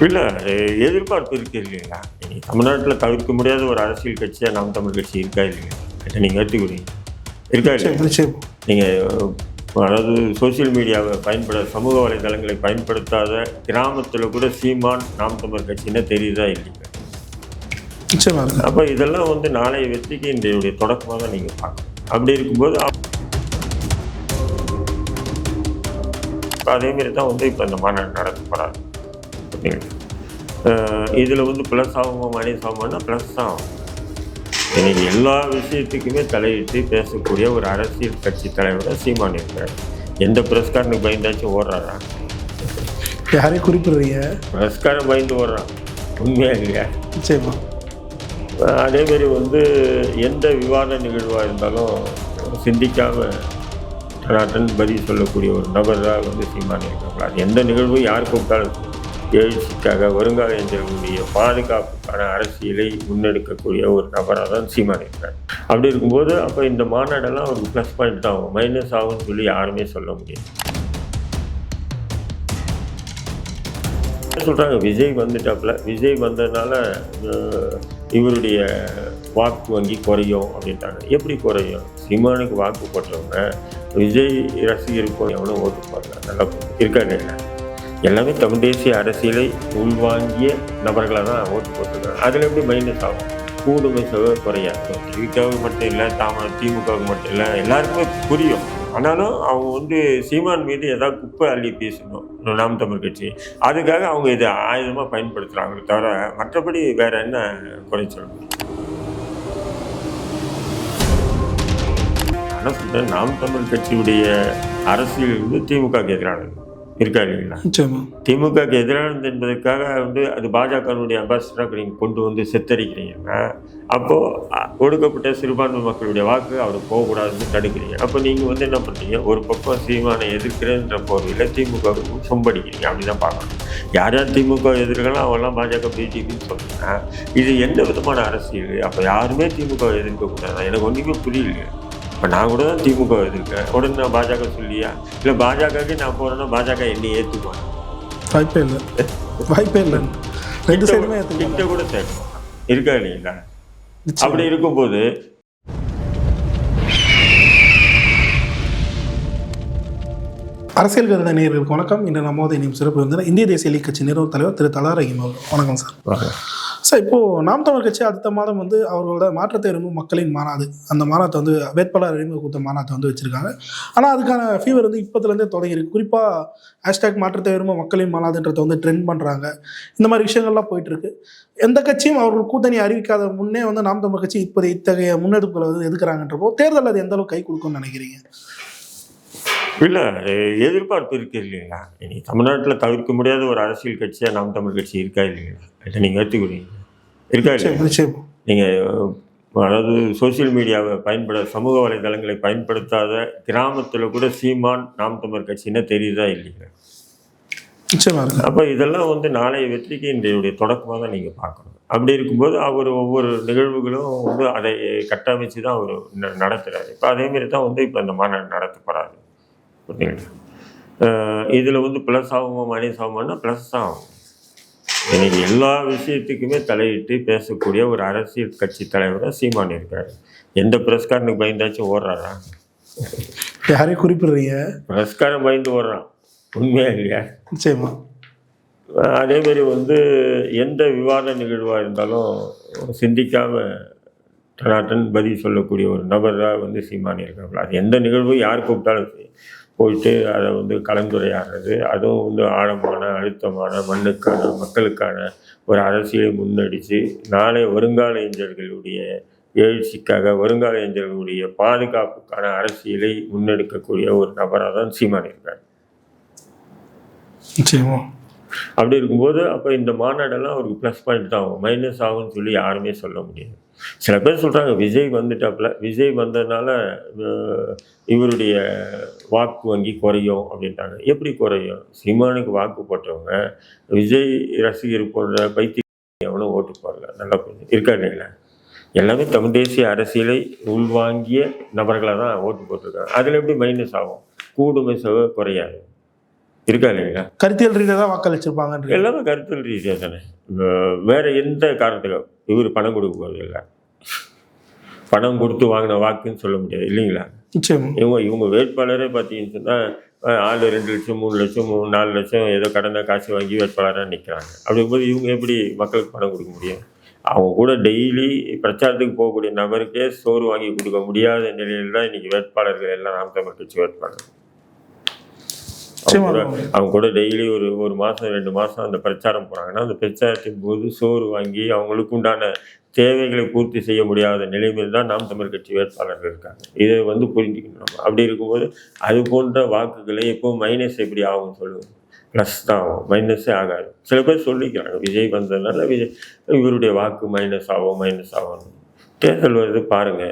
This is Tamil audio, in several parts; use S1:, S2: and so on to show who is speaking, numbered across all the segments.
S1: இல்லை எதிர்பார்ப்பு இருக்கு இல்லைங்களா தமிழ்நாட்டில் தவிர்க்க முடியாத ஒரு அரசியல் கட்சியாக நாம் தமிழ் கட்சி இருக்கா இல்லையா? இதை நீங்கள் ஏற்றுக்கிறீங்க இருக்கா
S2: நிச்சயம்
S1: நீங்கள் அதாவது சோஷியல் மீடியாவை பயன்பட சமூக வலைதளங்களை பயன்படுத்தாத கிராமத்தில் கூட சீமான் நாம் தமிழ் கட்சின்னு தெரியுதா இல்லைங்க அப்போ இதெல்லாம் வந்து நாளைய வெற்றிக்கு இன்றைய தொடக்கமாக தான் நீங்கள் பார்க்கணும். அப்படி இருக்கும்போது அதேமாரி தான் வந்து இப்போ இந்த மாநாடு நடத்தப்படாது இதில் வந்து ப்ளஸ் ஆகுமா மைனஸ் ஆகுமானா ப்ளஸ் தான். இன்னைக்கு எல்லா விஷயத்துக்குமே தலையிட்டு பேசக்கூடிய ஒரு அரசியல் கட்சி தலைவராக சீமான் இருக்கிறார். எந்த பிரஸ்காரனுக்கு பயந்தாச்சும் ஓடுறாரா?
S2: யாரையும் குறிப்பிடுறீங்க?
S1: பிரஸ்காரன் பயந்து ஓடுறான். உண்மையா இல்லையா?
S2: நிச்சயமா.
S1: அதேமாரி வந்து எந்த விவாத நிகழ்வாக இருந்தாலும் சிந்திக்காமல் நாட்டன் பதில் சொல்லக்கூடிய ஒரு நபர் தான் வந்து சீமான் இருக்காங்க அது எந்த நிகழ்வும் யார் கூப்பிட்டாலும் எழுச்சிக்காக வருங்கால எங்களுடைய பாதுகாப்புக்கான அரசியலை முன்னெடுக்கக்கூடிய ஒரு நபராக தான் சீமான் இருக்கிறார். அப்படி இருக்கும்போது அப்போ இந்த மாநாடெல்லாம் அவருக்கு ப்ளஸ் பாயிண்ட் தான் ஆகும். மைனஸ் ஆகும்னு சொல்லி யாருமே சொல்ல முடியாது. சொல்கிறாங்க விஜய் வந்துட்டாப்புல. விஜய் வந்ததுனால இவருடைய வாக்கு வங்கி குறையும் அப்படின்ட்டாங்க. எப்படி குறையும்? சீமானுக்கு வாக்கு போட்டவங்க விஜய் ரசிகருக்கும் எவ்வளோ ஓட்டு போடுறாங்க நல்லா இருக்காங்க எல்லாமே தமிழ் தேசிய அரசியலை உள்வாங்கிய நபர்களாக தான் ஓட்டு போட்டிருக்காங்க அதில் எப்படி மைனஸ் ஆகும்? கூடுமை சக குறையாது திமுகவுக்கு மட்டும் இல்லை தாம திமுகவுக்கு மட்டும் இல்லை எல்லாருக்குமே புரியும். ஆனாலும் அவங்க வந்து சீமான் மீது ஏதாவது குப்பை அள்ளி பேசணும். நாம் தமிழ் கட்சி. அதுக்காக அவங்க இதை ஆயுதமாக பயன்படுத்துகிறாங்களே தவிர மற்றபடி வேற என்ன குறை சொல்லணும் ஆனால் நாம் தமிழ் கட்சியுடைய அரசியல் வந்து திமுகவுக்கு எதிரானது. இருக்கா இல்லைங்களா? திமுகவுக்கு எதிரானது என்பதற்காக வந்து அது பாஜகவினுடைய அம்பாசிடராக நீங்கள் கொண்டு வந்து செத்தரிக்கிறீங்கன்னா அப்போது ஒடுக்கப்பட்ட சிறுபான்மை மக்களுடைய வாக்கு அவருக்கு போகக்கூடாதுன்னு தடுக்கிறீங்க. அப்போ நீங்கள் வந்து என்ன பண்ணுறீங்க ஒரு பக்கம் சீமானை எதிர்க்கிறேன்ற போர்வையில் திமுகவுக்கு சொம்படிக்கிறீங்க. அப்படி தான் பார்க்கணும். யார் யார் திமுக எதிர்க்கலாம் அவெல்லாம் பாஜக பிஜேபின்னு சொல்லுங்கன்னா இது எந்த விதமான அரசியல்? அப்போ யாருமே திமுக எதிர்க்கக்கூடாது? எனக்கு ஒன்றுமே புரியல. இப்போ நான் கூட தான் திமுக எதிர்க்கேன் உடனே நான் பாஜக சொல்லியா? இல்லை பாஜகவுக்கு நான் போகிறேன்னா பாஜக என்னை ஏற்றுக்குவாங்க
S2: வாய்ப்பே இல்லை. வாய்ப்பே இல்லை. ரெண்டு சைடுமே
S1: கிட்ட கூட சேர்க்கணும் இருக்கா இல்லைங்களா அப்படி இருக்கும்போது
S2: அரசியல் கருத நேயர்களுக்கு வணக்கம். இன்று நம்மோது இனியும் சிறப்பு வந்து இந்திய தேசிய லீக் கட்சி நிறுவன தலைவர் திரு தலா ரஹீம் அவர்கள். வணக்கம் சார். சார் இப்போது நாம் தமிழ் கட்சி அடுத்த மாதம் வந்து அவர்களோட மாற்றத்தை விரும்பும் மக்களின் மாநாடு. அந்த மாநாட்டை வந்து வேட்பாளர் அறிமுக கூத்த மாநாட்டை வந்து வச்சுருக்காங்க. ஆனால் அதுக்கான ஃபீவர் வந்து இப்போத்துலேருந்தே தொடங்கியிருக்கு. குறிப்பாக ஹேஷ்டேக் மாற்றத்தை விரும்பும் மக்களின் மாநாடுன்றதை வந்து ட்ரெண்ட் பண்ணுறாங்க இந்த மாதிரி விஷயங்கள்லாம் போயிட்டுருக்கு. எந்த கட்சியும் அவர்கள் கூட்டணி அறிவிக்காத முன்னே வந்து நாம் தமிழ் கட்சி இப்போது இத்தகைய முன்னெடுப்புகளை வந்து எதுக்குறாங்கன்றப்போ தேர்தல் அது எந்த அளவுக்கு கை கொடுக்கும்னு நினைக்கிறீங்க?
S1: இல்லை எதிர்பார்ப்பு இருக்கு இல்லைங்களா? இனி தமிழ்நாட்டில் தவிர்க்க முடியாத ஒரு அரசியல் கட்சியாக நாம் தமிழ் கட்சி இருக்கா இல்லைங்களா? இதை நீங்கள் ஏற்றுக்கிறீங்க இருக்கா
S2: நிச்சயம்
S1: நீங்கள் அதாவது சோஷியல் மீடியாவை பயன்பட சமூக வலைதளங்களை பயன்படுத்தாத கிராமத்தில் கூட சீமான் நாம் தமிழ் கட்சின்னு தெரியுதா இல்லைங்க
S2: நிச்சயமா இருக்கு.
S1: அப்போ இதெல்லாம் வந்து நாளைய வெற்றிக்கு இன்றைய தொடக்கமாக தான் நீங்கள் பார்க்கணும். அப்படி இருக்கும்போது அவர் ஒவ்வொரு நிகழ்வுகளும் வந்து அதை கட்டமைச்சு தான் அவர் ந- நடத்துறாரு. இப்போ அதேமாரி தான் வந்து இப்போ இந்த மாநாடு நடத்தப்படாது. இதில் வந்து ப்ளஸ் ஆகுமா மைனஸ் ஆகுமானா ப்ளஸ் தான் ஆகும். இன்னைக்கு எல்லா விஷயத்துக்குமே தலையிட்டு பேசக்கூடிய ஒரு அரசியல் கட்சி தலைவராக சீமான் இருக்காரு. எந்த பிரஸ்காரனுக்கு பயந்தாச்சும் ஓடுறாரா?
S2: யாரையும் குறிப்பிடுறீங்க?
S1: பிரஸ்காரன் பயந்து ஓடுறான். உண்மையா இல்லையா?
S2: நிச்சயமா.
S1: அதேமாரி வந்து எந்த விவாத நிகழ்வாக இருந்தாலும் சிந்திக்காமல் டனாட்டன் பதில் சொல்லக்கூடிய ஒரு நபர் தான் வந்து சீமானி இருக்காங்க அது எந்த நிகழ்வும் யார் கூப்பிட்டாலும் சரி, போயிட்டு அதை வந்து கலந்துரையாடுறது. அதுவும் வந்து ஆழமான அழுத்தமான மண்ணுக்கான மக்களுக்கான ஒரு அரசியலை முன்னெடுத்து நாளை வருங்கால இளைஞர்களுடைய எழுச்சிக்காக வருங்கால இளைஞர்களுடைய பாதுகாப்புக்கான அரசியலை முன்னெடுக்கக்கூடிய ஒரு நபராக தான் சீமான் இருக்கார்.
S2: நிச்சயமா.
S1: அப்படி இருக்கும்போது அப்போ இந்த மாநாடெல்லாம் ஒரு ப்ளஸ் பாயிண்ட் தான் ஆகும். மைனஸ் ஆகும்னு சொல்லி யாருமே சொல்ல முடியாது. சில பேர் சொல்கிறாங்க விஜய் வந்துட்டாப்புல. விஜய் வந்ததுனால இவருடைய வாக்கு வங்கி குறையும் அப்படின்ட்டாங்க. எப்படி குறையும்? சீமானுக்கு வாக்கு போட்டவங்க விஜய் ரசிகர் போன்ற பைத்திய அவனும் ஓட்டு போடல. நல்லா புரிஞ்சு இருக்கா எல்லாமே தமிழ் தேசிய அரசியலை உள்வாங்கிய நபர்களாக தான் ஓட்டு போட்டிருக்காங்க. அதில் எப்படி மைனஸ் ஆகும்? கூடுமை செலவு குறையாது. இருக்கா இல்லைங்களா?
S2: கருத்தியல் ரீதியாக தான் வாக்களிச்சிருப்பாங்கன்ற
S1: எல்லாமே கருத்தல் ரீதியாக தானே. வேற எந்த காரணத்துக்கு இவர் பணம் கொடுக்க போறதில்ல பணம் கொடுத்து வாங்கின வாக்குன்னு சொல்ல முடியாது இல்லைங்களா? இவங்க இவங்க வேட்பாளரே பார்த்தீங்கன்னு சொன்னால் ஆள் ரெண்டு லட்சம் மூணு லட்சம் மூணு நாலு லட்சம் ஏதோ கடனை காசு வாங்கி வேட்பாளராக நிற்கிறாங்க அப்படிங்கும்போது இவங்க எப்படி மக்களுக்கு பணம் கொடுக்க முடியும்? அவங்க கூட டெய்லி பிரச்சாரத்துக்கு போகக்கூடிய நபருக்கே சோறு வாங்கி கொடுக்க முடியாத நிலையில் தான் இன்னைக்கு வேட்பாளர்கள் எல்லாம் நாம் தமிழ் கட்சி வேட்பாளர் அவங்க கூட டெய்லி ஒரு ஒரு மாதம் ரெண்டு மாதம் அந்த பிரச்சாரம் போகிறாங்கன்னா அந்த பிரச்சாரத்தின் போது சோறு வாங்கி அவங்களுக்கு உண்டான தேவைகளை பூர்த்தி செய்ய முடியாத நிலைமையில் தான் நாம் தமிழ் கட்சி வேட்பாளர்கள் இருக்காங்க. இதை வந்து புரிஞ்சுக்கணும் நம்ம. அப்படி இருக்கும்போது அது போன்ற வாக்குகளை எப்போ மைனஸ் எப்படி ஆகும் சொல்லுங்க. ப்ளஸ் தான் ஆகும். மைனஸே ஆகாது. சில பேர் சொல்லிக்கிறாங்க விஜய் வந்ததுனால விஜய் இவருடைய வாக்கு மைனஸ் ஆகும் மைனஸ் ஆகும். தேர்தல் வருது பாருங்க.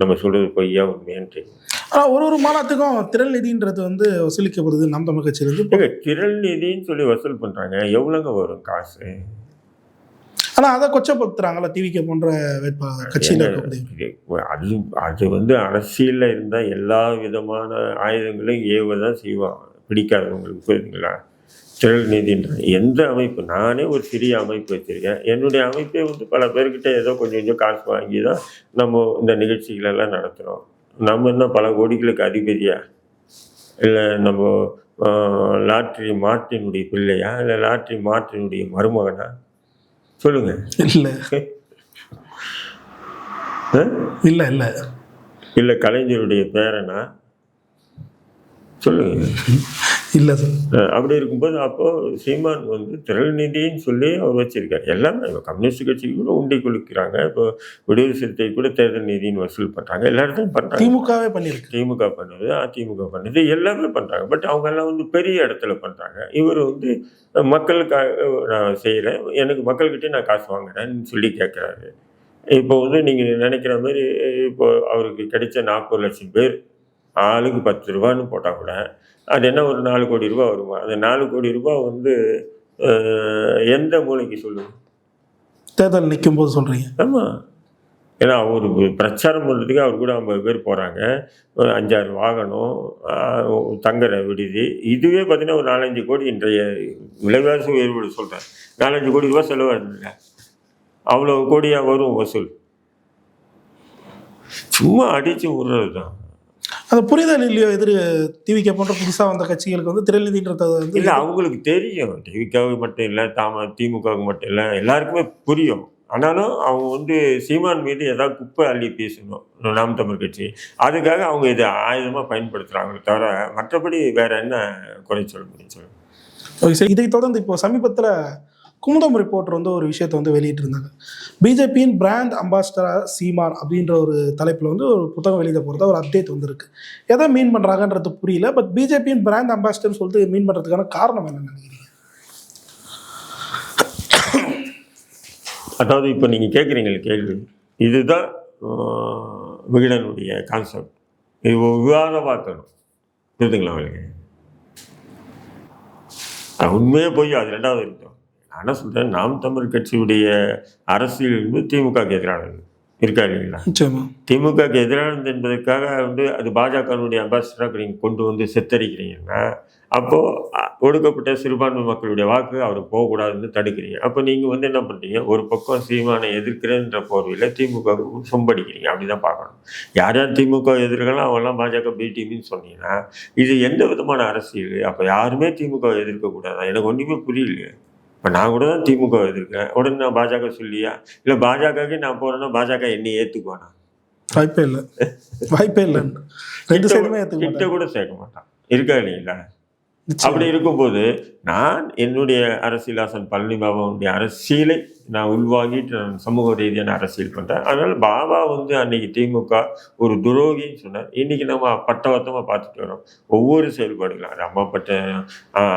S1: நம்ம சொல்கிறது பொய்யா உண்மையான்னு தெரியும்.
S2: ஆனால் ஒரு ஒரு மாநாட்டுக்கும் திரள் நிதின்றது வந்து வசூலிக்கப்படுது நாம் தமிழ் கட்சியிலிருந்து
S1: திரள் நிதின்னு சொல்லி வசூல் பண்றாங்க. எவ்வளோங்க வரும் காசு?
S2: ஆனால் அதை கொச்சப்படுத்துறாங்கல்ல டிவிகே போன்ற வேட்பாளர் கட்சியில்
S1: அது அது வந்து அரசியலில் இருந்தால் எல்லா விதமான ஆயுதங்களையும் ஏவ தான் செய்வாங்க. பிடிக்காதவங்களுக்கு புரியுதுங்களா? திரள் நீதின்ற எந்த அமைப்பு? நானே ஒரு சிறிய அமைப்பு வச்சுருக்கேன். என்னுடைய அமைப்பே வந்து பல பேர்கிட்ட ஏதோ கொஞ்சம் கொஞ்சம் காசு வாங்கி தான் நம்ம இந்த நிகழ்ச்சிகளெல்லாம் நடத்துகிறோம் நம்ம என்ன பல கோடிகளுக்கு அதிபதியா? இல்லை நம்ம லாட்ரி மார்ட்டினுடைய பிள்ளையா? இல்லை லாட்ரி மார்ட்டினுடைய மருமகனா? சொல்லுங்கள்
S2: இல்லை. இல்லை இல்லை.
S1: இல்லை கலைஞருடைய பேரனா? சொல்லுங்க.
S2: இல்லை
S1: அப்படி இருக்கும்போது அப்போ சீமான் வந்து திரள் நிதின்னு சொல்லி அவர் வச்சிருக்காரு. எல்லாமே இப்போ கம்யூனிஸ்ட் கட்சி கூட உண்டி குளிக்கிறாங்க இப்போ விடுதலை சிறுத்தை கூட தேர்தல் நிதின்னு வசூல் பண்றாங்க. எல்லா இடத்துலையும் பண்றாங்க.
S2: திமுகவே பண்ணியிருக்கு.
S1: திமுக பண்ணுது அதிமுக பண்ணுது எல்லாமே பண்றாங்க. பட் அவங்க எல்லாம் வந்து பெரிய இடத்துல பண்றாங்க. இவர் வந்து மக்களுக்காக நான் செய்கிறேன் எனக்கு மக்கள்கிட்ட நான் காசு வாங்குறேன்னு சொல்லி கேட்குறாரு இப்போ வந்து நீங்கள் நினைக்கிற மாதிரி இப்போ அவருக்கு கிடைச்ச நாற்பது லட்சம் பேர் ஆளுக்கு பத்து ரூபான்னு போட்டால் கூட அது என்ன ஒரு நாலு கோடி ரூபாய் வருமா? அந்த நாலு கோடி ரூபாய் வந்து எந்த மூலைக்கு சொல்லுங்க
S2: தேர்தல் நிற்கும் போது சொல்கிறீங்க
S1: ஆமாம் ஏன்னா அவர் பிரச்சாரம் பண்ணுறதுக்கு அவர் கூட ஐம்பது பேர் போகிறாங்க ஒரு அஞ்சாறு வாகனம் தங்குற விடுதி. இதுவே பார்த்தீங்கன்னா ஒரு நாலஞ்சு கோடி இன்றைய விலைவாசி உயர்வு சொல்கிறேன் நாலஞ்சு கோடி ரூபாய் செலவாகுதுங்க. அவ்வளோ கோடியாக வரும் வசூல். சும்மா அடித்து விடுறது தான்
S2: அந்த புரிதல் இல்லையோ எதிர் டிவிகே போன்ற புதுசாக வந்த கட்சிகளுக்கு வந்து திரள் நிதின்றது வந்து
S1: இல்லை அவங்களுக்கு தெரியும். டிவிக்காவுக்கு மட்டும் இல்லை தாம திமுகவுக்கு மட்டும் இல்லை எல்லாருக்குமே புரியும். ஆனாலும் அவங்க வந்து சீமான் மீது ஏதாவது குப்பை அள்ளி பேசணும். நாம் தமிழ் கட்சி. அதுக்காக அவங்க இதை ஆயுதமாக பயன்படுத்துகிறாங்களே தவிர மற்றபடி வேற என்ன குறை சொல்ல முடியும் சொல்லுங்க?
S2: Okay sir. இதை தொடர்ந்து இப்போ சமீபத்தில் குமுதம் ரிப்போர்ட்டர் வந்து ஒரு விஷயத்தை வந்து வெளியிட்டிருந்தாங்க. பிஜேபியின் பிராண்ட் அம்பாசிடராக சீமான் அப்படின்ற ஒரு தலைப்பில் வந்து ஒரு புத்தகம் வெளியிட போகிறதா ஒரு அப்டேட் வந்திருக்கு. எதை மீன் பண்ணுறாங்கன்றது புரியல பட் பிஜேபியின் பிராண்ட் அம்பாசிடர்னு சொல்லிட்டு மீன் பண்ணுறதுக்கான காரணம் என்ன நினைக்கிறீங்க?
S1: அதாவது இப்போ நீங்கள் கேட்குறீங்களே கேள்வி. இதுதான் விகடனுடைய கான்செப்ட் இது ஒரு விவாதமாக்கணும் புரியுதுங்களா உங்களுக்கு? அது உண்மையே போய் அது ரெண்டாவது என்ன சொல்கிறேன் நாம் தமிழ் கட்சியுடைய அரசியல் வந்து திமுகவுக்கு எதிரானது. இருக்கா இல்லைங்களா? திமுகவுக்கு எதிரானது என்பதற்காக வந்து அது பாஜகனுடைய அம்பாசிடராக நீங்கள் கொண்டு வந்து செத்தரிக்கிறீங்கன்னா அப்போது ஒடுக்கப்பட்ட சிறுபான்மை மக்களுடைய வாக்கு அவருக்கு போகக்கூடாதுன்னு தடுக்கிறீங்க. அப்போ நீங்கள் வந்து என்ன பண்ணுறீங்க ஒரு பக்கம் சீமானை எதிர்க்கிறேன்ற போர்வையில் திமுக சொம்படிக்கிறீங்க. அப்படி தான் பார்க்கணும். யார் யார் திமுக எதிர்க்கலாம் அவங்கெல்லாம் பாஜக பி டீம்னு சொன்னீங்கன்னா இது எந்த விதமான அரசியல்? அப்போ யாருமே திமுக எதிர்க்கக்கூடாதா? எனக்கு ஒன்றுமே புரியலையே. இப்போ நான் கூட தான் திமுக எதிர்க்கிறேன். உடனே நான் பாஜக சொல்லியா? இல்லை பாஜகவுக்கு நான் போகிறேன்னா பாஜக என்னை ஏற்றுக்குவானா
S2: வாய்ப்பே இல்லை. வாய்ப்பே இல்லை. ரெண்டு சைடுமே
S1: கிட்ட கூட சேர்க்க மாட்டான். இருக்கா இல்லைங்களா. அப்படி இருக்கும்போது நான் என்னுடைய அரசியலாசன் பழனி பாபாவுடைய அரசியலை நான் உள்வாங்கிட்டு நான் சமூக ரீதியான அரசியல் பண்ணுறேன் அதனால் பாபா வந்து அன்னைக்கு திமுக ஒரு துரோகின்னு சொன்னார். இன்னைக்கு நம்ம பட்டவத்தமாக பார்த்துட்டு வரோம். ஒவ்வொரு செயல்பாடுகளும் அது அம்மாப்பட்ட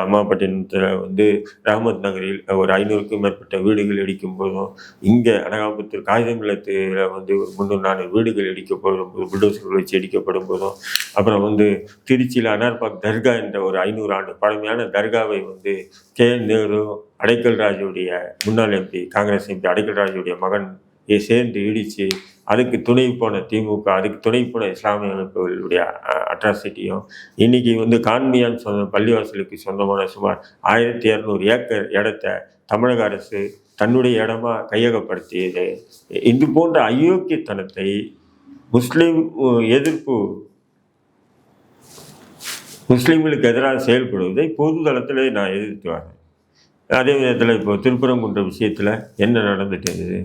S1: அம்மாப்பட்டினத்தில் வந்து ரஹமத் நகரில் ஒரு ஐநூறுக்கும் மேற்பட்ட வீடுகள் இடிக்கும் போதும் இங்கே அனகாபுத்தூர் காகிதம் நிலத்தில் வந்து ஒரு முந்நூறு நானூறு வீடுகள் இடிக்கப்படும் போது புல்டோசர்கள் வச்சு இடிக்கப்படும் போதும் அப்புறம் வந்து திருச்சியில் அனார்பாக் தர்கா என்ற ஒரு ஐநூறு ஆண்டு பழமையான தர்காவை வந்து கே நேரு அடைக்கல் ராஜுடைய முன்னாள் எம்பி காங்கிரஸ் எம்பி அடைக்கல் ராஜுடைய மகன் சேர்ந்து இடித்து அதுக்கு துணை போன திமுக அதுக்கு துணை போன இஸ்லாமிய அமைப்புகளுடைய அட்ராசிட்டியும் இன்னைக்கு வந்து கான்மியான் சொந்த பள்ளிவாசலுக்கு சொந்தமான சுமார் ஆயிரத்தி இரநூறு ஏக்கர் இடத்த தமிழக அரசு தன்னுடைய இடமா கையகப்படுத்தியது. இது போன்ற அயோக்கியத்தனத்தை முஸ்லீம் எதிர்ப்பு முஸ்லீம்களுக்கு எதிராக செயல்படுவதை பொது தளத்தில் நான் எதிர்த்து வரேன். அதே விதத்தில் இப்போ திருப்பரங்குன்ற விஷயத்தில் என்ன நடந்துட்டு இருந்தது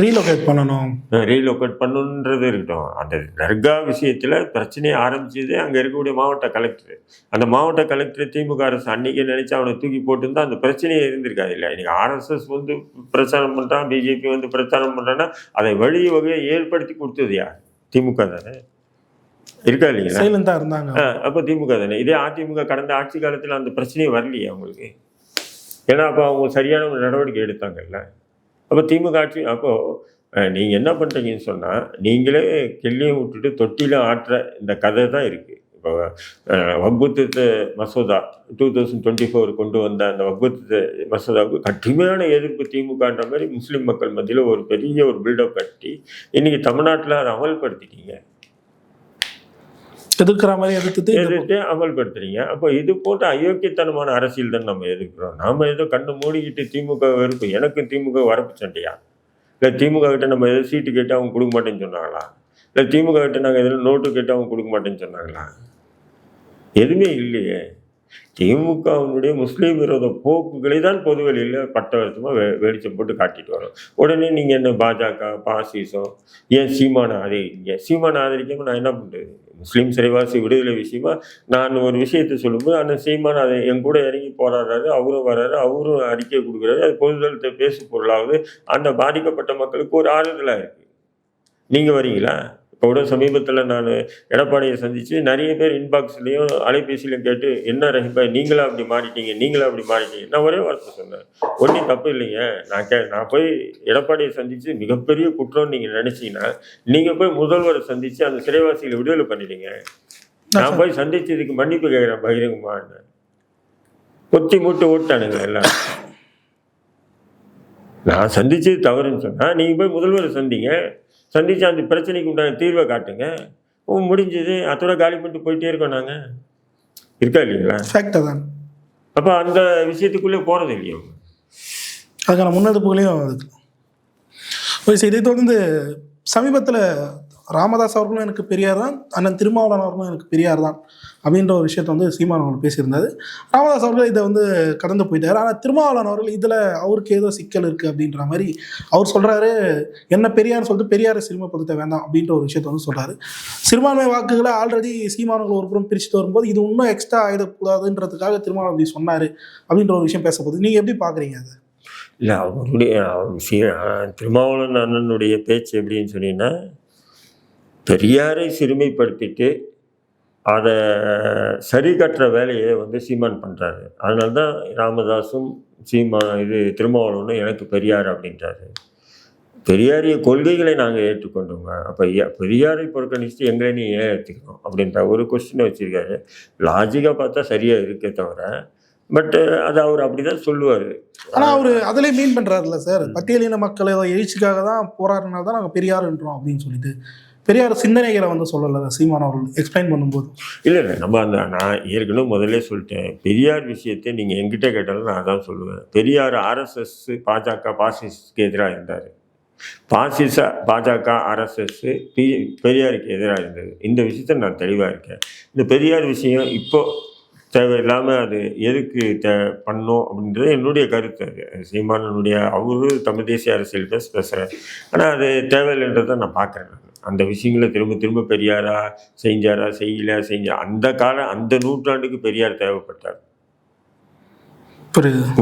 S2: ரீலோகேட் பண்ணணும்.
S1: ரீலோகேட் பண்ணுன்றது இருக்கட்டும். அந்த தர்கா விஷயத்தில் பிரச்சனையை ஆரம்பிச்சதே அங்கே இருக்கக்கூடிய மாவட்ட கலெக்டர். அந்த மாவட்ட கலெக்டர் திமுக அரசு அன்னைக்கு நினைச்சு அவனை தூக்கி போட்டிருந்தா அந்த பிரச்சனையே இருந்திருக்காது இல்லை. இன்னைக்கு ஆர்எஸ்எஸ் வந்து பிரச்சாரம் பண்ணுறான் பிஜேபி வந்து பிரச்சாரம் பண்ணுறான்னா அதை வழி வகையை ஏற்படுத்தி கொடுத்தது யார்? திமுக தானே. இருக்கா இல்லைங்களா?
S2: இருந்தாங்க.
S1: அப்போ திமுக தானே. இதே அதிமுக கடந்த ஆட்சி காலத்தில் அந்த பிரச்சனையே வரலையே அவங்களுக்கு ஏன்னா அப்போ அவங்க சரியான ஒரு நடவடிக்கை எடுத்தாங்கல்ல அப்போ திமுக ஆட்சி அப்போது நீங்கள் என்ன பண்ணுறீங்கன்னு சொன்னால் நீங்களே கிள்ளியும் விட்டுட்டு தொட்டியில் ஆட்டுற இந்த கதை தான் இருக்குது இப்போ வக்புத்த மசோதா டூ தௌசண்ட் டுவெண்ட்டி ஃபோர் கொண்டு வந்த அந்த வக்புத்த மசோதாவுக்கு கடுமையான எதிர்ப்பு திமுகன்ற மாதிரி முஸ்லீம் மக்கள் மத்தியில் ஒரு பெரிய ஒரு பில்டப் கட்டி இன்றைக்கி தமிழ்நாட்டில் அதை அமல்படுத்திட்டீங்க.
S2: எதிர்க்கிற மாதிரி எதிர்த்துட்டு
S1: எதிர்த்து அமல்படுத்துறீங்க. அப்போ இது போட்டு அயோக்கியத்தனமான அரசியல் தான் நம்ம எதிர்க்கிறோம். நாம ஏதோ கண்ணு மூடிக்கிட்டு திமுக வெறுப்பு. எனக்கு திமுக வரப்பு சண்டையா? இல்லை திமுக கிட்ட நம்ம எதோ சீட்டு கேட்டு அவங்க கொடுக்க மாட்டேன்னு சொன்னாங்களா? இல்லை திமுக கிட்ட நாங்கள் எதில் நோட்டு கேட்டு அவங்க கொடுக்க மாட்டேன்னு சொன்னாங்களா? எதுவுமே இல்லையே. திமுகவினுடைய முஸ்லீம் விரோத போக்குகளை தான் பொதுவெளியில் பட்டவர்த்தமாக வே வெளிச்சம் போட்டு காட்டிட்டு வரோம். உடனே நீங்கள் என்ன பாஜக பாசிசம் ஏன் சீமானை ஆதரிக்கீங்க சீமானை ஆதரிக்காமல் நான் என்ன பண்ணுறது முஸ்லீம் சிறைவாசி விடுதலை விஷயமா நான் ஒரு விஷயத்தை சொல்லும்போது அந்த சீமான் அதை என் கூட இறங்கி போராடுறாரு அவரும் வர்றாரு அவரும் அறிக்கை கொடுக்குறாரு அது பொதுதளத்தை பேசு பொருளாவது அந்த பாதிக்கப்பட்ட மக்களுக்கு ஒரு ஆறுதலாக இருக்குது நீங்கள் வரீங்களா? கூட சமீபத்தில் நான் எடப்பாடியை சந்தித்து நிறைய பேர் இன்பாக்ஸ்லேயும் அலைபேசியிலையும் கேட்டு என்ன ரஹிபாய் நீங்களா அப்படி மாறிட்டீங்க நீங்களா அப்படி மாறிட்டீங்க? நான் ஒரே வார்த்தை சொன்னேன். ஒன்றும் தப்பு இல்லைங்க. நான் கே நான் போய் எடப்பாடியை சந்தித்து மிகப்பெரிய குற்றம்னு நீங்கள் நினச்சிங்கன்னா நீங்கள் போய் முதல்வரை சந்தித்து அந்த சிறைவாசிகளை விடுதலை பண்ணிட்டீங்க நான் போய் சந்திச்சதுக்கு மன்னிப்பு கேட்குறேன் பகிரங்கமான்னு கொத்தி மூட்டு ஓட்டானுங்க எல்லாம். நான் சந்திச்சது தவறுன்னு சொன்னால் நீங்கள் போய் முதல்வரை சந்திங்க. சந்திச்சு அந்த பிரச்சனைக்கு உண்டான தீர்வை காட்டுங்க. ஓ முடிஞ்சது. அதோட காலி பண்ணிட்டு போயிட்டே இருக்கோம் நாங்கள் இருக்கா இல்லைங்களா?
S2: ஃபேக்ட் தான்.
S1: அப்போ அந்த விஷயத்துக்குள்ளே போகிறது இல்லையா.
S2: அதுக்கான முன்னெடுப்புகளையும் அதுக்கு. இதை தொடர்ந்து சமீபத்தில் ராமதாஸ் அவர்களும் எனக்கு பெரியார் தான் அண்ணன் திருமாவளவன் அவர்களும் எனக்கு பெரியார் தான் அப்படின்ற ஒரு விஷயத்தை வந்து சீமான் அவர்கள் பேசியிருந்தாரு. ராமதாஸ் அவர்கள் இதை வந்து கடந்து போயிட்டார். ஆனால் திருமாவளவன் அவர்கள் இதில் அவருக்கு ஏதோ சிக்கல் இருக்குது அப்படின்ற மாதிரி அவர் சொல்கிறாரு என்ன பெரியார்னு சொல்லிட்டு பெரியாரை சிறுமைப்படுத்த வேண்டாம் அப்படின்ற ஒரு விஷயத்த வந்து சொல்கிறாரு சிறுபான்மை வாக்குகளை ஆல்ரெடி சீமானவர்கள் ஒரு புறம் பிரிச்சுட்டு வரும்போது இது இன்னும் எக்ஸ்ட்ரா ஆகிடக்கூடாதுன்றதுக்காக திருமாவளவன் அப்படி சொன்னார் அப்படின்ற ஒரு விஷயம் பேசப்போகுது. நீங்கள் எப்படி பார்க்குறீங்க அதை?
S1: இல்லை அவருடைய விஷயம் திருமாவளவன் அண்ணனுடைய பேச்சு எப்படின்னு சொன்னீங்கன்னா பெரியாரை சிறுமைப்படுத்திட்டு அதை சரி கட்டுற வேலையை வந்து சீமான் பண்ணுறாரு அதனால தான் ராமதாஸும் சீமா இது திருமாவளவனும் எனக்கு பெரியார் அப்படின்றாரு. பெரியாரிய கொள்கைகளை நாங்கள் ஏற்றுக்கொண்டோங்க. அப்போ பெரியாரை புறக்கணிச்சுட்டு எங்களை நீ ஏன் ஏற்றுக்கணும் அப்படின்ற ஒரு கொஸ்டினை வச்சுருக்காரு. லாஜிக்காக பார்த்தா சரியாக இருக்கே தவிர பட்டு அது அவர் அப்படி தான் சொல்லுவார்.
S2: ஆனா அவரு அதிலே மீன் பண்றாருல்ல சார். பட்டியலின மக்கள் எழுச்சிக்காக தான் போராடினால தான் நாங்கள் பெரியார்ன்றோம் அப்படின்னு சொல்லிட்டு. பெரியார் சிந்தனைகளை வந்து சொல்லலை சீமான் அவர்கள் எக்ஸ்பிளைன் பண்ணும்போது.
S1: இல்லை இல்லை நம்ம அந்த நான் ஏற்கனவே முதல்ல சொல்லிட்டேன். பெரியார் விஷயத்தை நீங்கள் எங்கிட்ட கேட்டாலும் நான் அதான் சொல்லுவேன். பெரியார் ஆர்எஸ்எஸ் பாஜக பாசிஸ்க்கு எதிராக இருந்தார். பாசிச பாஜக ஆர்எஸ்எஸ் பி பெரியாருக்கு எதிராக இருந்தது. இந்த விஷயத்த நான் தெளிவாக இருக்கேன். இந்த பெரியார் விஷயம் இப்போ தேவையில்லாமல் அது எதுக்கு தே பண்ணோம் அப்படின்றது என்னுடைய கருத்து அது. சீமானனுடைய அவரு தமிழ் தேசிய அரசியல் பேச பேசுகிறேன் ஆனால் அது தேவையில்லைன்றதை நான் பார்க்குறேன் நான். அந்த விஷயங்களை திரும்ப திரும்ப பெரியாரா செஞ்சாரா செய்யல செஞ்ச அந்த காலம் அந்த நூற்றாண்டுக்கு பெரியார் தேவைப்பட்டார்.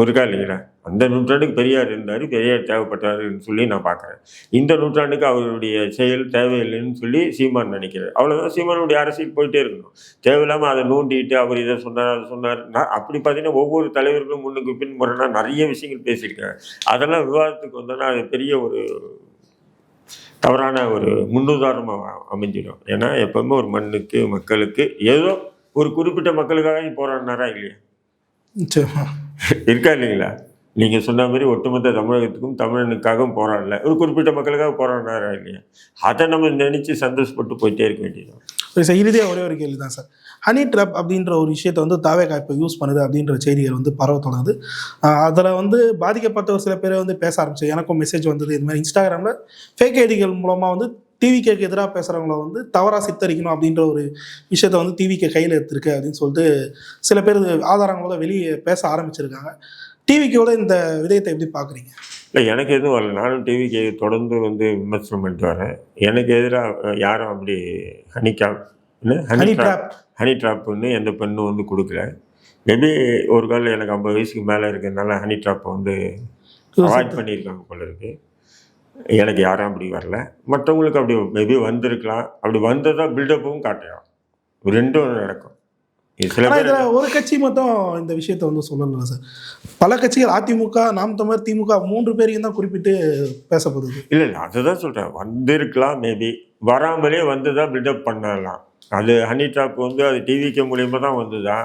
S1: இருக்கா இல்லைங்களா? அந்த நூற்றாண்டுக்கு பெரியார் இருந்தார் பெரியார் தேவைப்பட்டாருன்னு சொல்லி நான் பார்க்குறேன். இந்த நூற்றாண்டுக்கு அவருடைய செயல் தேவையில்லைன்னு சொல்லி சீமான் நினைக்கிறார். அவ்வளோதான் சீமானுடைய அரசியல் போயிட்டே இருக்கணும். தேவையில்லாமல் அதை நோண்டிட்டு அவர் இதை சொன்னார் அதை சொன்னார். நான் அப்படி பார்த்தீங்கன்னா ஒவ்வொரு தலைவர்களும் முன்னுக்கு பின் முறைனா நிறைய விஷயங்கள் பேசியிருக்காங்க. அதெல்லாம் விவாதத்துக்கு வந்தோன்னா அது பெரிய ஒரு தவறான ஒரு முன்னுதாரணமாக அமைஞ்சிடும். ஏன்னா எப்பவுமே ஒரு மண்ணுக்கு மக்களுக்கு ஏதோ ஒரு குறிப்பிட்ட மக்களுக்காக போராடினாரா இல்லையா? இருக்கா இல்லைங்களா? நீங்கள் சொன்ன மாதிரி ஒட்டுமொத்த தமிழகத்துக்கும் தமிழனுக்காகவும் போராடல. ஒரு குறிப்பிட்ட மக்களுக்காக போராடினாரா இல்லையா? அதை நம்ம நினச்சி சந்தோஷப்பட்டு போயிட்டே இருக்க வேண்டியது
S2: சார் இறுதியாக ஒரே ஒரு கேள்வி தான் சார் ஹனி ட்ராப் அப்படின்ற ஒரு விஷயத்தை வந்து தாவேகா இப்போ யூஸ் பண்ணுது அப்படின்ற செய்திகள் வந்து பரவ தொடங்குது. அதில் வந்து பாதிக்கப்பட்ட ஒரு சில பேர் வந்து பேச ஆரம்பிச்சு எனக்கும் மெசேஜ் வந்தது இது மாதிரி இன்ஸ்டாகிராமில் ஃபேக் ஐடிகள் மூலமாக வந்து டிவிகேக்கு எதிராக பேசுகிறவங்கள வந்து தவறாக சித்தரிக்கணும் அப்படின்ற ஒரு விஷயத்த வந்து டிவிகே கையில் எடுத்திருக்கு அப்படின்னு சொல்லிட்டு சில பேர் ஆதாரங்களோட வெளியே பேச ஆரம்பிச்சிருக்காங்க. டிவிக்கோட இந்த விதயத்தை எப்படி பார்க்குறீங்க
S1: இல்லை எனக்கு எதுவும் வரல. நானும் டிவிக்கு தொடர்ந்து வந்து விமர்சனம் பண்ணிட்டு வரேன். எனக்கு எதிராக யாரும் அப்படி ஹனி கேப் என்ன?
S2: Honey
S1: trap. ஹனி ட்ராப்னு எந்த பெண்ணும் வந்து கொடுக்கல. மேபி ஒரு காலில் எனக்கு ஐம்பது வயசுக்கு மேலே இருக்கிறதுனால ஹனி ட்ராப்பை வந்து அவாய்ட் பண்ணியிருக்காங்க போல இருக்கு. எனக்கு யாரும் அப்படி வரல. மற்றவங்களுக்கு அப்படி மேபி வந்திருக்கலாம். அப்படி வந்ததா பில்டப்பும் காட்டலாம் ரெண்டும் நடக்கும் இது சில
S2: ஆனால்
S1: பேர்
S2: இதில் ஒரு கட்சி மட்டும் இந்த விஷயத்தை வந்து சொல்லலை சார் பல கட்சிகள் அதிமுக நாம் தமிழர் திமுக மூன்று பேரையும் தான் குறிப்பிட்டு பேசப்படுது.
S1: இல்லை இல்லை அதுதான் சொல்கிறேன் வந்திருக்கலாம் மேபி வராமலே வந்து தான் பில்டப் பண்ணலாம். அது ஹனி ட்ராப் வந்து அது டிவிக்கு மூலியமாக தான் வந்துதா?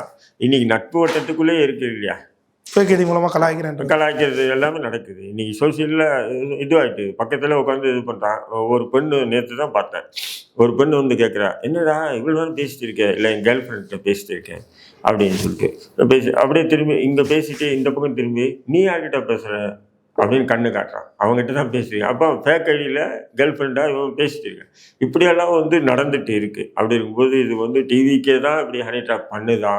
S1: இன்னைக்கு நட்பு வட்டத்துக்குள்ளே இருக்குது இல்லையா?
S2: ஃபேக் ஐடி மூலமாக கலாய்க்கிறேன்
S1: கலாய்க்கிறது எல்லாமே நடக்குது. இன்னைக்கு சோசியலில் இதுவாகிட்டு பக்கத்தில் உட்காந்து இது பண்ணுறான் ஒரு பெண்ணு நேற்று தான் பார்த்தேன். ஒரு பெண்ணு வந்து கேட்குறா என்னடா இவ்வளோ நேரம் பேசிட்டு இருக்கேன் இல்லை என் கேர்ள் ஃப்ரெண்ட்கிட்ட பேசிட்டு இருக்கேன் அப்படின்னு சொல்லிட்டு. பேசி அப்படியே திரும்பி இங்கே பேசிட்டு இந்த பக்கம் திரும்பி நீ யார்கிட்ட பேசுகிற அப்படின்னு கண்ணு காட்டுறான். அவங்ககிட்ட தான் பேசுறீங்க. அப்போ ஃபேக் ஐடியில் கேர்ள் ஃப்ரெண்டாக இவன் பேசிட்டு இருக்கேன் இப்படியெல்லாம் வந்து நடந்துட்டு இருக்குது அப்படி இருக்கும்போது இது வந்து டிவிக்கே தான் இப்படி ஹனிட்ராக் பண்ணுதான் பண்ணுதா?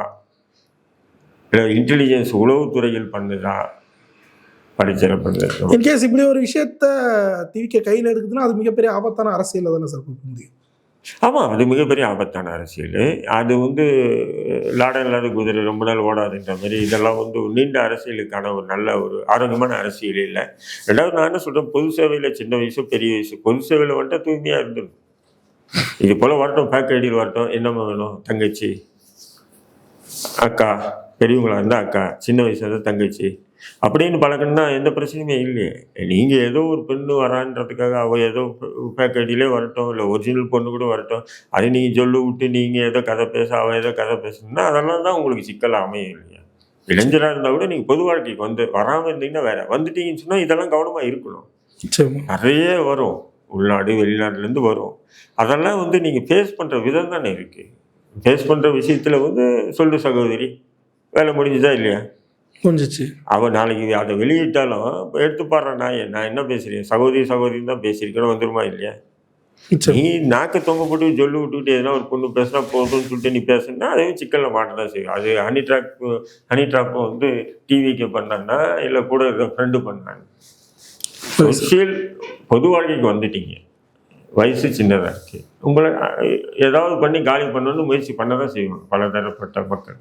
S1: இன்டெலிஜென்ஸ் உளவுத்துறையில் பண்ணுதா படிச்சிட பண்ணுது
S2: இன்கேஸ் இப்படி ஒரு விஷயத்த டிவிக்கு கையில் எடுக்குதுன்னா அது மிகப்பெரிய ஆபத்தான அரசியல் தானே சார் முடியும்.
S1: ஆமாம் அது மிகப்பெரிய ஆபத்தான அரசியல். அது வந்து லாடம் இல்லாத குதிரை ரொம்ப நாள் ஓடாதுன்ற மாதிரி இதெல்லாம் வந்து நீண்ட அரசியலுக்கான ஒரு நல்ல ஒரு ஆரோக்கியமான அரசியல் இல்லை. ரெண்டாவது நான் என்ன சொல்கிறேன் பொது சேவையில் சின்ன வயசு பெரிய வயசு பொது சேவையில் வந்துட்டு தூய்மையாக இருந்துடும் இது போல் வரட்டும் பேக் ஐடியில் வரட்டும் என்னம்மா வேணும்? தங்கச்சி அக்கா பெரியவங்களா இருந்தால் அக்கா சின்ன வயசுல இருந்தால் தங்கச்சி. அப்படின்னு பழக்கணும்னா எந்த பிரச்சனையுமே இல்லையே. நீங்கள் ஏதோ ஒரு பெண்ணு வரான்றதுக்காக அவள் ஏதோ பேக் ஐடியிலே வரட்டும் இல்லை ஒரிஜினல் பொண்ணு கூட வரட்டும். அதை நீங்கள் சொல்லு விட்டு நீங்கள் ஏதோ கதை பேச அவள் ஏதோ கதை பேசணும்னா அதெல்லாம் தான் உங்களுக்கு சிக்கல் அமையும் இல்லையா? இளைஞராக இருந்தால் கூட நீங்கள் பொது வாழ்க்கைக்கு வந்து வராமல் இருந்தீங்கன்னா வேற. வந்துட்டீங்கன்னு சொன்னால் இதெல்லாம் கவனமாக இருக்கணும். நிறைய வரும். உள்நாடு வெளிநாட்டுலேருந்து வரும். அதெல்லாம் வந்து நீங்கள் ஃபேஸ் பண்ணுற விதம் தானே இருக்குது ஃபேஸ் பண்ணுற விஷயத்தில் வந்து சொல்லு சகோதரி. வேலை முடிஞ்சுதா இல்லையா?
S2: புரிஞ்சிச்சு
S1: அவன் நாளைக்கு அதை வெளியிட்டாலும் இப்ப எடுத்து பாடுற நான் நான் என்ன பேசுகிறேன் சகோதரி சகோதரி தான் பேசியிருக்கேன்னு வந்துருமா இல்லையா? நீ நாக்கு தொங்க போட்டு சொல்லு விட்டுக்கிட்டு எதனா ஒரு பொண்ணு பேசினா போதும்னு சொல்லிட்டு நீ பேசுனா அதையும் சிக்கலில் மாட்ட தான் செய்யும். அது ஹனி ட்ராப் ஹனி ட்ராப்பும் வந்து டிவிக்கு பண்ணான்னா இல்லை கூட இருக்க ஃப்ரெண்டு பண்ணாங்க பொது வாழ்க்கைக்கு வந்துட்டீங்க. வயசு சின்னதாக இருக்குது உங்களை ஏதாவது பண்ணி காலி பண்ணணும்னு முயற்சி பண்ண தான் செய்வாங்க பல தரப்பட்ட மக்கள்.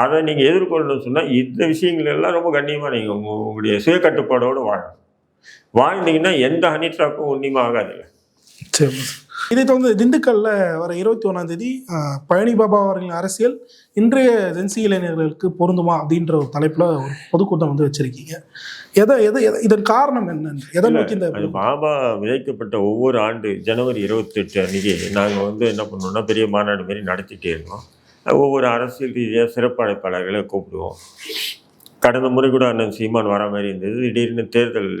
S1: அதை நீங்கள் எதிர்கொள்ளணும்னு சொன்னால் இந்த விஷயங்கள் எல்லாம் ரொம்ப கண்ணியமாக நீங்கள் உங்களுடைய சுய கட்டுப்பாடோடு வாழணும். வாழ்ந்தீங்கன்னா எந்த ஹனி ட்ராப்பும் ஒன்றுமே ஆகாதுல்ல
S2: சரி. இதை தொடர்ந்து திண்டுக்கல்ல வர இருபத்தி ஒன்றாம் தேதி பழனி பாபா அவர்களின் அரசியல் இன்றைய ஜென்சி இளைஞர்களுக்கு பொருந்துமா அப்படின்ற ஒரு தலைப்பில் ஒரு பொதுக்கூட்டம் வந்து வச்சுருக்கீங்க. எதை எதை இதன் காரணம் என்ன எதை நோக்கி இந்த
S1: பாபா விதைக்கப்பட்ட ஒவ்வொரு ஆண்டு ஜனவரி இருபத்தெட்டு அன்னைக்கு நாங்கள் வந்து என்ன பண்ணோம்னா பெரிய மாநாடு மாரி நடத்திட்டே இருந்தோம். ஒவ்வொரு அரசியல் ரீதியாக சிறப்பு அழைப்பாளர்களை கூப்பிடுவோம். கடந்த முறை கூட அண்ணன் சீமான் வர மாதிரி இருந்தது. திடீர்னு தேர்தல்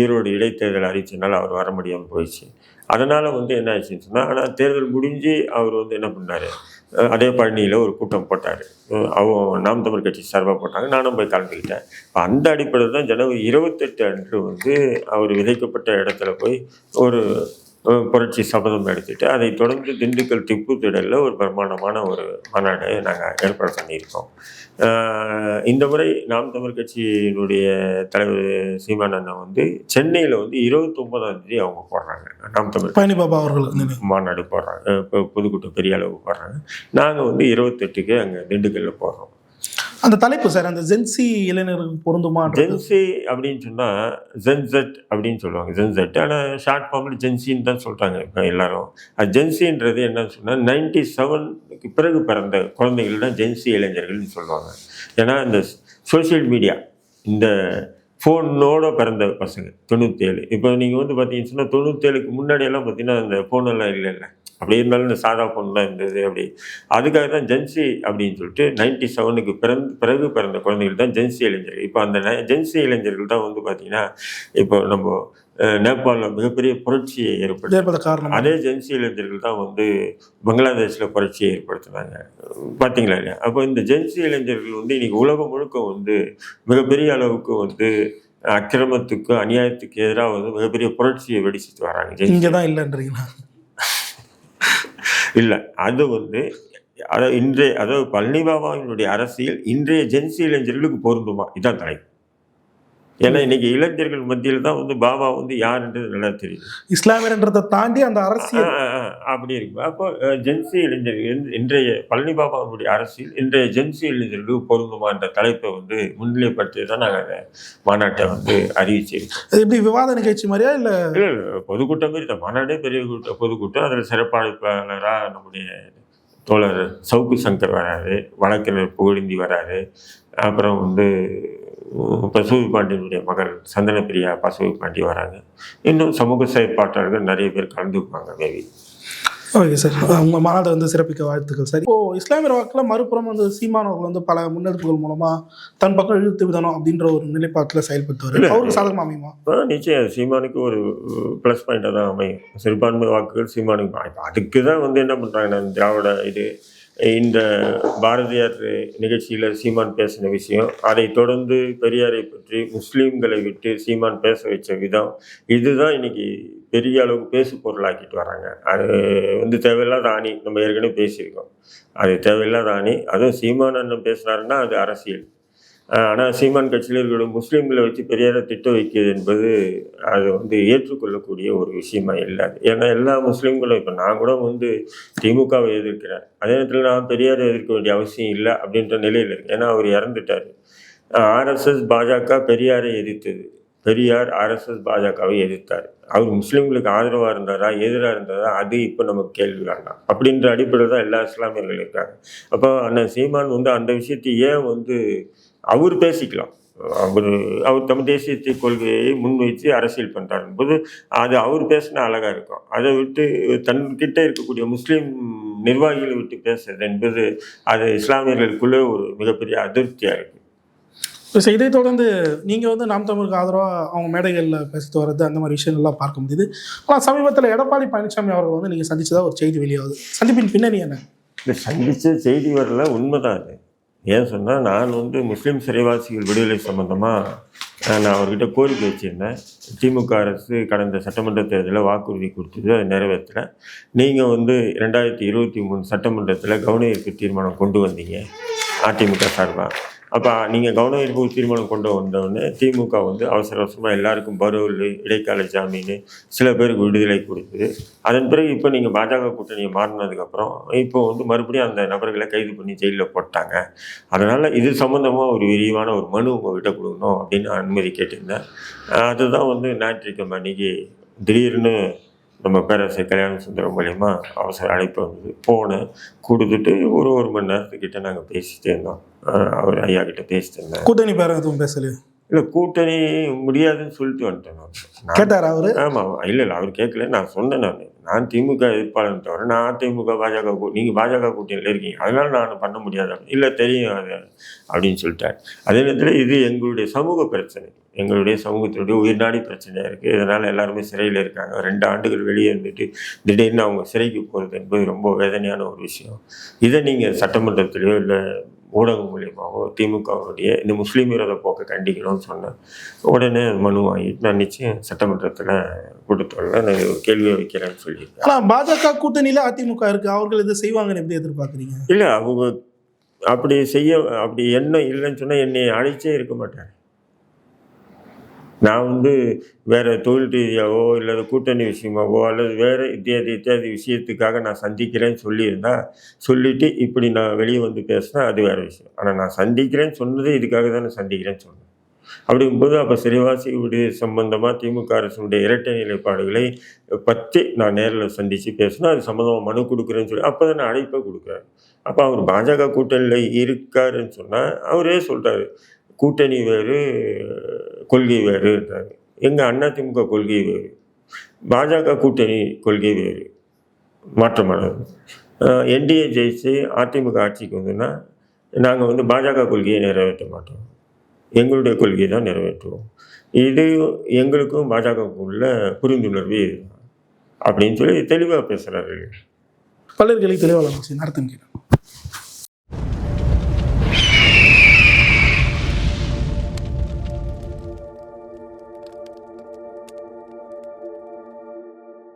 S1: ஈரோடு இடைத்தேர்தல் அறிவிச்சனால அவர் வர முடியாமல் போயிடுச்சு. அதனால் வந்து என்ன ஆச்சுன்னு சொன்னால் ஆனால் தேர்தல் முடிஞ்சு அவர் வந்து என்ன பண்ணார்? அதே பழனியில் ஒரு கூட்டம் போட்டார். அவங்க நாம் தமிழ் கட்சி சார்பாக போட்டாங்க. நானும் போய் கலந்துக்கிட்டேன். இப்போ அந்த அடிப்படையில் தான் ஜனவரி இருபத்தெட்டு அன்று வந்து அவர் விதைக்கப்பட்ட இடத்துல போய் ஒரு புரட்சி சபதம் எடுத்துட்டு அதை தொடர்ந்து திண்டுக்கல் திப்பு திடலில் ஒரு பிரம்மாண்டமான ஒரு மாநாடு நாங்கள் ஏற்பாடு பண்ணியிருக்கோம். இந்த முறை நாம் தமிழ் கட்சியினுடைய தலைவர் சீமான் அண்ணன் வந்து சென்னையில் வந்து இருபத்தொம்போதாம் தேதி அவங்க போடுறாங்க. நாம் தமிழ்
S2: பழனி பாபா அவர்களுக்கு நினைவு.
S1: மாநாடு போடுறாங்க. இப்போ பொதுக்கூட்டம் பெரிய அளவு போடுறாங்க. நாங்கள் வந்து இருபத்தெட்டுக்கு அங்கே திண்டுக்கல்ல போடுறோம்.
S2: அந்த தலைப்பு சார் அந்த ஜென்சி இளைஞர்களுக்கு பொருந்துமா
S1: ஜென்சி அப்படின்னு சொன்னால் ஜென்செட் அப்படின்னு சொல்லுவாங்க. ஜென்செட் ஆனால் ஷார்ட் ஃபார்மில் ஜென்சின்னு தான் சொல்கிறாங்க இப்போ எல்லாரும். அது ஜென்சின்றது என்னன்னு சொன்னால் நைன்டி செவனுக்கு பிறகு பிறந்த குழந்தைகள் தான் ஜென்சி இளைஞர்கள்னு சொல்லுவாங்க. ஏன்னா இந்த சோஷியல் மீடியா இந்த ஃபோனோட பிறந்த பசங்க தொண்ணூற்றேழு இப்போ நீங்கள் வந்து பார்த்தீங்கன்னு சொன்னால் தொண்ணூற்றேழுக்கு முன்னாடியெல்லாம் பார்த்தீங்கன்னா அந்த ஃபோனெல்லாம் இல்லைல்ல. அப்படி இருந்தாலும் இந்த சாதா பொண்ணுலாம் இருந்தது அப்படி. அதுக்காக தான் ஜென்சி அப்படின்னு சொல்லிட்டு நைன்டி செவனுக்கு பிறந்து பிறகு பிறந்த குழந்தைகள் தான் ஜென்சி இளைஞர்கள். இப்போ அந்த ஜென்சி இளைஞர்கள் தான் வந்து பார்த்தீங்கன்னா இப்போ நம்ம நேபாளில் மிகப்பெரிய புரட்சியை ஏற்படுத்தி
S2: ஏற்பட காரணம்?
S1: அதே ஜென்சி இளைஞர்கள் தான் வந்து பங்களாதேஷில் புரட்சியை ஏற்படுத்தினாங்க பார்த்தீங்களா இல்லையா? அப்போ இந்த ஜென்சி இளைஞர்கள் வந்து இன்னைக்கு உலகம் முழுக்க வந்து மிகப்பெரிய அளவுக்கு வந்து அக்கிரமத்துக்கு அநியாயத்துக்கு எதிராக வந்து மிகப்பெரிய புரட்சியை வெடிச்சிட்டு வராங்க
S2: இங்கே தான் இல்லைன்றீங்களா?
S1: இல்லை அது வந்து அதாவது இன்றைய அதாவது பழனிபாபாவினுடைய அரசியல் இன்றைய ஜென்சி இளைஞர்களுக்கு பொருந்துமா? இதுதான் தலைப்பு. ஏன்னா இன்னைக்கு இளைஞர்கள் மத்தியில் தான் வந்து பாபா வந்து யாருன்றது நல்லா தெரியுது.
S2: இஸ்லாமியர்ன்றதை தாண்டி அந்த அரசியல்
S1: அப்படி இருக்கு. அப்போ ஜென்சி இளைஞர்கள் இன்- இன்றைய பழனி பாபாவுடைய அரசியல் இன்றைய ஜென்சி இளைஞர்களுக்கு பொருந்துமா என்ற தலைப்பை வந்து முன்னிலைப்படுத்தி தான் நாங்கள் அந்த மாநாட்டை வந்து அறிவிச்சிருக்கோம்.
S2: எப்படி விவாத நிகழ்ச்சி மாதிரியா இல்ல?
S1: இல்லை இல்லை பொதுக்கூட்டம் மாரி தான். மாநாடே பெரிய கூட்டம் பொதுக்கூட்டம். அதில் சிறப்பழைப்பாளராக நம்முடைய தோழர் சவுக்கு சங்கர் வராரு வழக்கறிஞர் புகழேந்தி வராரு. அப்புறம் வந்து பசுவி பாண்டியனுடைய மகள் சந்தன பிரியா பசுவி பாண்டி வராங்க. இன்னும் சமூக செயற்பாட்டாளர்கள் நிறைய பேர் கலந்துக்குவாங்க மேபி
S2: ஓகே சார் உங்க மாநாடு வந்து சிறப்பிக்க வாழ்த்துக்கள் சார் இப்போ இஸ்லாமியர் வாக்கில் மறுபுறம் வந்து சீமானவர்கள் வந்து பல முன்னெடுப்புகள் மூலமா தன் பக்கம் இழுத்து விடணும் அப்படின்ற ஒரு நிலைப்பாட்டில் செயல்பட்டு வரு அவருக்கு சாதகமா அமையுமா?
S1: நிச்சயம். சீமானுக்கு ஒரு ப்ளஸ் பாயிண்டாக தான் அமையும். சிறுபான்மை வாக்குகள் சீமானுக்கு அதுக்கு தான் வந்து என்ன பண்ணுறாங்கன்னா திராவிட இது இந்த பாரதியார் நிகழ்ச்சியில் சீமான் பேசின விஷயம் அதை தொடர்ந்து பெரியாரை பற்றி முஸ்லீம்களை விட்டு சீமான் பேச வச்ச விதம் இதுதான் இன்னைக்கு பெரிய அளவுக்கு பேசு பொருளாக்கிட்டு வராங்க. அது வந்து தேவையில்லாத ஆணி நம்ம ஏற்கனவே பேசியிருக்கோம். அது தேவையில்லாத ஆணி. அதுவும் சீமான் அண்ணன் பேசுனாருன்னா அது அரசியல். ஆனால் சீமான் கட்சியில் இருக்கிற முஸ்லீம்களை வச்சு பெரியாரை திட்ட வைக்கிறது என்பது அது வந்து ஏற்றுக்கொள்ளக்கூடிய ஒரு விஷயமா இல்லை ஏன்னா எல்லா முஸ்லீம்களும் இப்போ நான் கூட வந்து திமுகவை எதிர்க்கிறேன். அதே நேரத்தில் நான் பெரியாரை எதிர்க்க வேண்டிய அவசியம் இல்லை அப்படின்ற நிலையில் இருக்கு ஏன்னா அவர் இறந்துட்டார். ஆர்எஸ்எஸ் பாஜக பெரியாரை எதிர்த்தது. பெரியார் ஆர்எஸ்எஸ் பாஜகவை எதிர்த்தார். அவர் முஸ்லீம்களுக்கு ஆதரவாக இருந்தாரா எதிராக இருந்தாரா அது இப்போ நமக்கு கேள்வி வேண்டாம். அப்படின்ற அடிப்படையில் தான் எல்லா இஸ்லாமியர்கள் இருக்காங்க. அப்போ அண்ணன் சீமான் வந்து அந்த விஷயத்தை ஏன் வந்து அவர் பேசிக்கலாம். அவர் அவர் தமிழ் தேசியத்தை கொள்கையை முன்வைத்து அரசியல் பண்ணுறாரு போது அது அவர் பேசினா அழகாக இருக்கும். அதை விட்டு தன்கிட்ட இருக்கக்கூடிய முஸ்லீம் நிர்வாகிகளை விட்டு பேசுறது என்பது அது இஸ்லாமியர்களுக்குள்ளே ஒரு மிகப்பெரிய அதிருப்தியாக இருக்குது
S2: இப்போ இதை தொடர்ந்து நீங்கள் வந்து நாம் தமிழுக்கு ஆதரவாக அவங்க மேடைகளில் பேசிட்டு வர்றது அந்த மாதிரி விஷயங்கள்லாம் பார்க்க முடியுது. ஆனால் சமீபத்தில் எடப்பாடி பழனிசாமி அவர்கள் வந்து நீங்கள் சந்திச்சதா ஒரு செய்தி வெளியாகுது. சந்திப்பின் பின்னணி என்ன?
S1: இந்த சந்திச்ச செய்தி வரல உண்மைதான் அது. ஏன் சொன்னால் நான் வந்து முஸ்லீம் சிறைவாசிகள் விடுதலை சம்பந்தமாக நான் அவர்கிட்ட கோரிக்கை வச்சுருந்தேன். திமுக அரசு கடந்த சட்டமன்ற தேர்தலில் வாக்குறுதி கொடுத்தது அதை நிறைவேற்றலை நீங்கள் வந்து ரெண்டாயிரத்தி இருபத்தி மூணு சட்டமன்றத்தில் கவன ஈர்ப்பு தீர்மானம் கொண்டு வந்தீங்க அதிமுக சார்பாக அப்போ நீங்கள் கவன ஈர்ப்பு தீர்மானம் கொண்டு வந்தோடனே திமுக வந்து அவசர அவசரமாக எல்லாருக்கும் பரோல் இடைக்கால ஜாமீன் சில பேருக்கு விடுதலை கொடுத்து அதன் பிறகு இப்போ நீங்கள் பாஜக கூட்டணியை மாறினதுக்கப்புறம் இப்போ வந்து மறுபடியும் அந்த நபர்களை கைது பண்ணி ஜெயிலில் போட்டாங்க. அதனால் இது சம்மந்தமாக ஒரு விரிவான ஒரு மனு உங்கள்கிட்ட கொடுக்கணும் அப்படின்னு அனுமதி கேட்டிருந்தேன். அதுதான் வந்து ஞாயிற்றுக்கிழமை அன்னைக்கு திடீர்னு நம்ம பேரரசர் கல்யாண சுந்தரம் மூலயமா அவசர அழைப்பு வந்தது. போனேன் கொடுத்துட்டு ஒரு ஒரு மணி நேரத்துக்கிட்ட நாங்கள் பேசிட்டே இருந்தோம். அவர் ஐயா கிட்ட பேசிட்டு இருந்தேன்
S2: கூட்டணி பேரம் எதுவும் பேசலையே?
S1: இல்லை கூட்டணி முடியாதுன்னு சொல்லிட்டு வந்துட்டேன். நான்.
S2: கேட்டார் அவரு?
S1: ஆமாம் இல்லை இல்லை அவர் கேட்கல நான் சொன்னேன் நான். நான் திமுக எதிர்ப்பாளன் தவிர நான் திமுக பாஜக கூ நீங்கள் பாஜக கூட்டணியில் இருக்கீங்க. அதனால் நான் பண்ண முடியாது. இல்லை தெரியும் அது அப்படின்னு சொல்லிட்டார். அதே நேரத்தில் இது எங்களுடைய சமூக பிரச்சனை. எங்களுடைய சமூகத்தினுடைய உயிர்நாடி பிரச்சனையாக இருக்குது இதனால் எல்லாருமே சிறையில் இருக்காங்க. ரெண்டு ஆண்டுகள் வெளியே இருந்துட்டு திடீர்னு அவங்க சிறைக்கு போகிறது என்பது ரொம்ப வேதனையான ஒரு விஷயம். இதை நீங்கள் சட்டமன்றத்திலேயோ இல்லை ஊடகம் மூலியமாகவோ திமுகவுடைய இந்த முஸ்லீம் விரோத போக்கை கண்டிக்கணும்னு சொன்னேன் உடனே மனு வாங்கிட்டு நான் நிச்சயம் சட்டமன்றத்தில் கொடுத்தோம்ல நான் கேள்வியை வைக்கிறேன்னு சொல்லியிருக்கேன்.
S2: ஆனால் பாஜக கூட்டணியில் அதிமுக இருக்கு. அவர்கள் இதை செய்வாங்கன்னு எப்படி எதிர்பார்க்குறீங்க?
S1: இல்லை அவங்க அப்படி செய்ய அப்படி எண்ணம் இல்லைன்னு சொன்னால் என்னை அழைச்சே இருக்க மாட்டாங்க. நான் வந்து வேறு தொழில் ரீதியாகவோ இல்லை கூட்டணி விஷயமாகவோ அல்லது வேறு இத்தியாதி இத்தியாதி விஷயத்துக்காக நான் சந்திக்கிறேன்னு சொல்லியிருந்தா சொல்லிவிட்டு இப்படி நான் வெளியே வந்து பேசினா அது வேறு விஷயம். ஆனால் நான் சந்திக்கிறேன்னு சொன்னதே இதுக்காக தான் நான் சந்திக்கிறேன்னு சொன்னேன். அப்படிங்கும்போது அப்போ சிறைவாசி விடுதலை சம்பந்தமாக திமுக அரசுடைய இரட்டை நிலைப்பாடுகளை பற்றி நான் நேரில் சந்தித்து பேசினா அது சம்மந்தமாக மனு கொடுக்குறேன்னு சொல்லி அப்போ தான் நான் அழைப்பை கொடுக்குறேன். அப்போ அவர் பாஜக கூட்டணியில் இருக்காருன்னு சொன்னால் அவரே சொல்கிறாரு கூட்டணி வேறு கொள்கை வேறுன்றாங்க எங்கள் அதிமுக கொள்கை வேறு பாஜக கூட்டணி கொள்கை வேறு. மாற்றமானது. என்டிஏ ஜெயிச்சு அதிமுக ஆட்சிக்கு வந்துன்னா நாங்கள் வந்து பாஜக கொள்கையை நிறைவேற்ற மாட்டோம். எங்களுடைய கொள்கையை தான் நிறைவேற்றுவோம். இது எங்களுக்கும் பாஜகவுக்குள்ள புரிந்துணர்வு இதுதான் அப்படின்னு சொல்லி தெளிவாக பேசுகிறாரு
S2: பலர்களை தெளிவாக நடத்துன்னு